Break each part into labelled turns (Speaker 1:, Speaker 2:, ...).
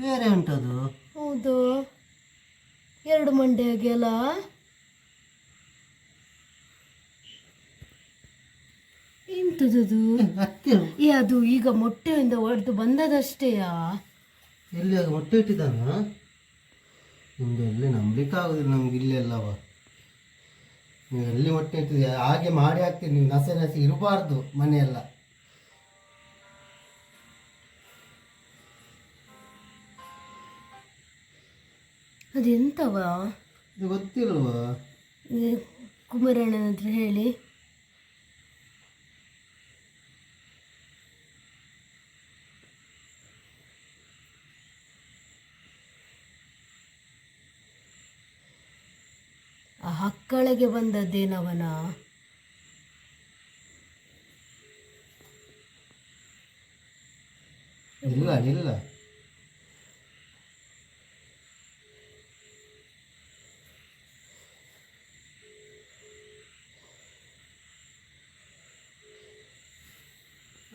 Speaker 1: ಬೇರೆ ಉಂಟದು.
Speaker 2: ಹೌದು. ಎರಡು ಮಂಡೆ ಎಂತದದು?
Speaker 1: ಹತ್ತಿರ.
Speaker 2: ಏ ಅದು ಈಗ ಮೊಟ್ಟೆಯಿಂದ ಹೊಡೆದು ಬಂದದಷ್ಟೇಯಾ?
Speaker 1: ಎಲ್ಲಿ ಆಗ ಮೊಟ್ಟೆ ಇಟ್ಟಿದ್ದಾನ? ನಿಮ್ದು ಎಲ್ಲಿ ನಂಬಲಿಕ್ಕೆ ಆಗುದಿಲ್ಲ ನಮ್ಗೆ ಇಲ್ಲಿ ಅಲ್ಲವ ನೀವು ಎಲ್ಲಿ ಮೊಟ್ಟೆ ಇಟ್ಟಿದ್ಯಾ ಹಾಗೆ ಮಾಡಿ ಹಾಕ್ತೀರಿ ನೀವು ನಸೆ ನಸೆ ಇರಬಾರ್ದು ಮನೆಯೆಲ್ಲ.
Speaker 2: ಅದೆಂತವ?
Speaker 1: ಇದು ಗೊತ್ತಿಲ್ವಾ?
Speaker 2: ಕುಮಾರಣ್ಣನ ಹತ್ರ ಹೇಳಿ. ಆ ಹಕ್ಕಳಿಗೆ ಬಂದದ್ದೇನವನ?
Speaker 1: ಇಲ್ಲ ಇಲ್ಲ.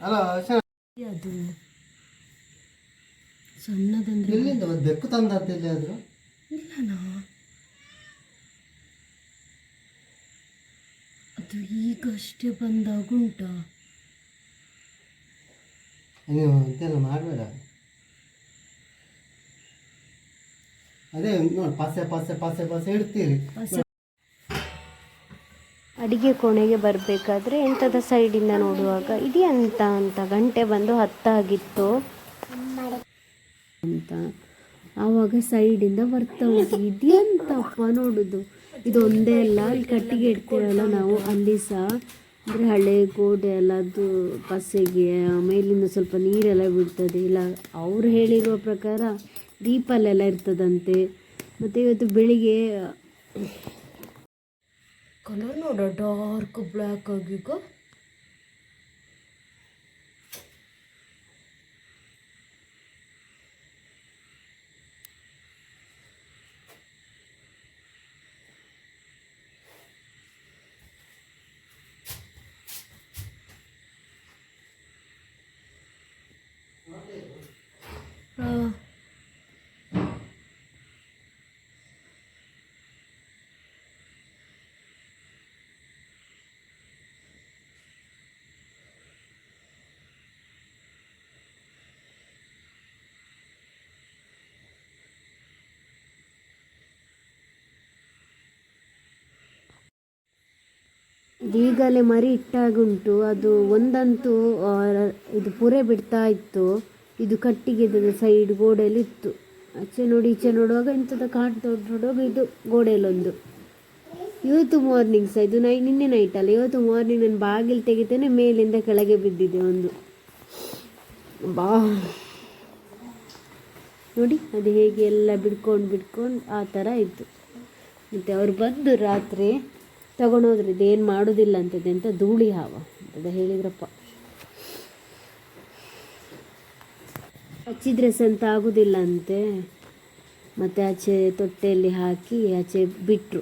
Speaker 2: ಅದು ಸಣ್ಣದಂದ್ರೆ
Speaker 1: ಎಲ್ಲಿಂದ? ಒಂದು ಬೆಕ್ಕು ತಂದದ್ದು ಎಲ್ಲಿಯಾದ್ರು?
Speaker 2: ಇಲ್ಲನಾ ಅದು ಈಗಷ್ಟೇ ಬಂದಾಗುಂಟ.
Speaker 1: ನೀವು ಇದೆಲ್ಲ ಮಾಡಬೇಡ. ಅದೇ ನೋಡಿ ಪಾಸೆ ಪಾಸೆ ಪಾಸೆ ಪಾಸೆ ಇಡ್ತೀರಿ.
Speaker 2: ಅಡಿಗೆ ಕೋಣೆಗೆ ಬರಬೇಕಾದ್ರೆ ಎಂಥದ ಸೈಡಿಂದ ನೋಡುವಾಗ ಇದೆಯಂತ ಅಂತ ಗಂಟೆ ಬಂದು ಹತ್ತಾಗಿತ್ತು ಅಂತ ಆವಾಗ ಸೈಡಿಂದ ಬರ್ತಾ ಹೋಗಿ ಇದೆಯಂತಪ್ಪ ನೋಡುದು. ಇದು ಒಂದೇ ಅಲ್ಲ ಕಟ್ಟಿಗೆ ಇಡ್ತೀವಲ್ಲ ನಾವು, ಅಲ್ಲಿ ಸಹ. ಅಂದರೆ ಹಳೆ ಗೋಡೆ ಎಲ್ಲ, ಅದು ಪಸೆಗೆ, ಮೇಲಿಂದ ಸ್ವಲ್ಪ ನೀರೆಲ್ಲ ಬಿಡ್ತದೆ ಇಲ್ಲ, ಅವ್ರು ಹೇಳಿರುವ ಪ್ರಕಾರ ದೀಪಲ್ಲೆಲ್ಲ ಇರ್ತದಂತೆ. ಮತ್ತು ಇವತ್ತು ಬೆಳಿಗ್ಗೆ ಕಲರ್ ನೋಡ ಡಾರ್ಕ್ ಬ್ಲ್ಯಾಕ್ ಆಗೀಗ ಆ. ಈಗಲೇ ಮರಿ ಇಟ್ಟಾಗುಂಟು. ಅದು ಒಂದಂತೂ ಇದು ಪುರೆ ಬಿಡ್ತಾ ಇತ್ತು. ಇದು ಕಟ್ಟಿಗೆದ ಸೈಡ್ ಗೋಡೆಯಲ್ಲಿ ಇತ್ತು. ಆಚೆ ನೋಡಿ, ಈಚೆ ನೋಡುವಾಗ ಇಂಥದ್ದು ಕಾಟ್ ದೊಡ್ಡ ನೋಡುವಾಗ ಇದು ಗೋಡೆಯಲ್ಲೊಂದು ಇವತ್ತು ಮಾರ್ನಿಂಗ್ ಸಹ ಇದು ನೈ, ನಿನ್ನೆ ನೈಟ್ ಅಲ್ಲ, ಇವತ್ತು ಮಾರ್ನಿಂಗ್ ನಾನು ಬಾಗಿಲು ತೆಗಿತೇನೆ, ಮೇಲಿಂದ ಕೆಳಗೆ ಬಿದ್ದಿದೆ ಒಂದು. ಬಾ. ನೋಡಿ, ಅದು ಹೇಗೆ ಎಲ್ಲ ಬಿಡ್ಕೊಂಡು ಬಿಡ್ಕೊಂಡು ಆ ಥರ ಇತ್ತು. ಮತ್ತು ಅವ್ರು ಬಂದು ರಾತ್ರಿ ತಗೊಂಡೋದ್ರು ಇದೇನು ಮಾಡೋದಿಲ್ಲ ಅಂತದೆ ಅಂತ ಧೂಳಿ ಹಾವ ಅಂತ ಹೇಳಿದ್ರಪ್ಪ. ಹಚ್ಚಿದ್ರೆ ಸಂತ ಆಗುದಿಲ್ಲ ಅಂತೆ. ಮತ್ತು ಆಚೆ ತೊಟ್ಟೆಯಲ್ಲಿ ಹಾಕಿ ಆಚೆ ಬಿಟ್ಟರು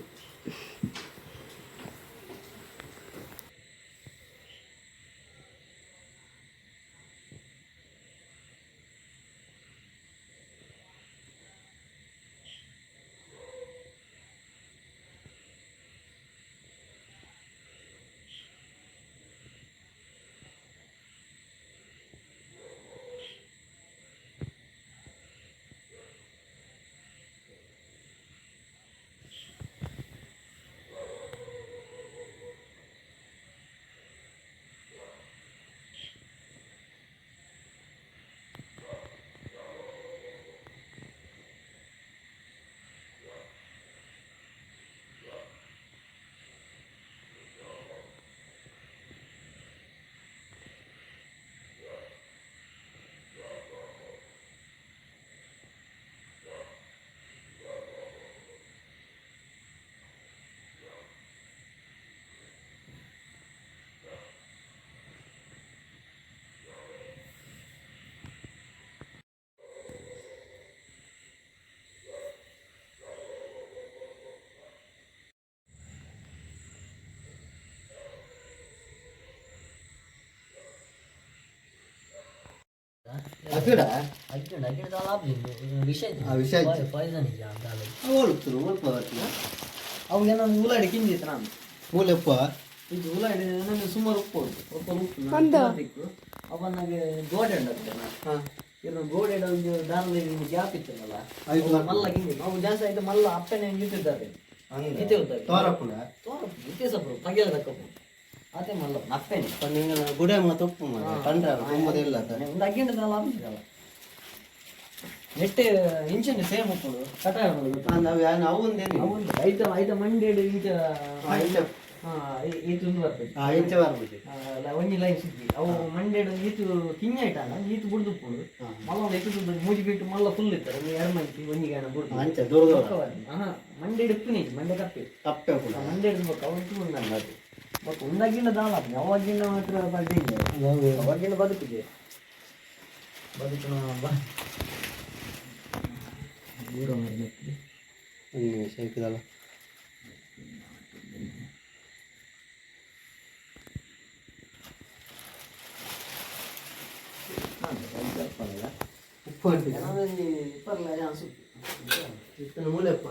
Speaker 3: ದಾಲ
Speaker 1: ಅವಳು ಒಲ್ಪ
Speaker 3: ಅವಾಗ ನಾನು ಉಲಾಡಿ ಕಿಂದಿತ್ತು ನಾನು
Speaker 1: ಮೂಲೆಪ್ಪ.
Speaker 3: ಇದು ಉಲಾಡಿ ನನಗೆ ಸುಮಾರು ಉಪ್ಪು ಉಂಟು. ಉಪ್ಪು ಉಪ್ಪು ನಾನು ತಿಕ್ಕು ಅವನಿಗೆ ಗೋಡೆ ಉಂಟು ನಾನು
Speaker 1: ಹಾಂ.
Speaker 3: ಇನ್ನು ಗೋಡೆ ಒಂದು ದಾನದಲ್ಲಿ ಗ್ಯಾಪ್ ಇತ್ತಲ್ಲ ಅವು ಮಲ್ಲ ಕಿಂದಿ ಅವು ಜಾಸ್ತಿ ಆಯ್ತು ಮಲ್ಲ ಅಪ್ಪನೆ ಇಟ್ಟಿದ್ದಾರೆ ಇತ್ತೆ ಉಂಟು
Speaker 1: ತೋರಪ್ಪುಂಡ
Speaker 3: ಇತಿಹಾಸಪುರ ಪಗೆಲ ತಕ್ಕಪ್ಪು ಅದೇ ಮಲ್ಲ ಅಪ್ಪನೆ
Speaker 1: ನೀವು ಗುಡೆ ಮತ್ತು ತಪ್ಪು ಮಾಡ ಕಂಡ್ರೆ
Speaker 3: ಒಂದು ದಾಲ ಆಪಿಸಿದಲ್ಲ ನೆಟ್ಟೆ ಇಂಚಿನ ಸೇಮ್ ಉಪ್ಪು. ಕಟಾಯ
Speaker 1: ನಾವು ಯಾರು
Speaker 3: ಅವು ಐತ ಐತ ಮಂಡೇಡು ಇಂಚ ಹಾ ಈತು ಒಂದು ಬರ್ತದೆ
Speaker 1: ಹಾಂ ಇಂಚೆ ಬರ್ಬೋದು
Speaker 3: ಲ- ಒಂಜಿ ಲೈನ್ ಅವು ಮಂಡ್ಯದ ಈತು ಕಿಂಜ ಇಟ್ಟಲ್ಲ ಈತು ಬುಡ್ದು ಉಪ್ಪುಂಡು ಮಲ್ಲ ಒಂದು ಎತ್ತು ಮೂಜಿ ಬಿಟ್ಟು ಮಲ್ಲ ಫುಲ್ ಇರ್ತಾರೆ ಒಂದು ಎರಡು ಮಂದಿ ಒಂಜಿ ಗಾಣ ಬುಡ್ದು
Speaker 1: ಅಂಚೆ ದೂರ ದೂರ
Speaker 3: ಆಹಾ ಮಂಡ್ಯ ಇಪ್ಪು ನೀ ಮಂಡ್ಯ ಕಪ್ಪಿ. ಅವತ್ತು ಒಂದಲ್ಲ ಅದು. ಮತ್ತು ಒಂದಾಗಿನ ದಾಳ ಯಾವಾಗಿನ ಮಾತ್ರ ಬಡ್ಡಿ ಇಲ್ಲ ಅವಾಗಿನ ಬದುಕಿದೆ ಬದುಕಿನ ಬ ದೂರ ಮಾಡ್ಬೇಕು
Speaker 1: ಒಂದು ನಿಮಿಷ ಇಕ್ಕದಲ್ಲ ಉಪ್ಪು ಅಂಟಿದೆ
Speaker 3: ಪರ್ಲ ಅನ್ಸುತ್ತೆ
Speaker 1: ಇತ್ತನ ಮೂಲೆಪ್ಪ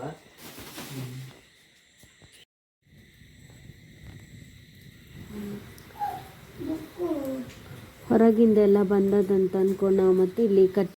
Speaker 2: ಹೊರಗಿಂದ ಎಲ್ಲ ಬಂದದಂತ ಅಂದ್ಕೊಂಡು ನಾವು ಮತ್ತೆ ಇಲ್ಲಿ ಕಟ್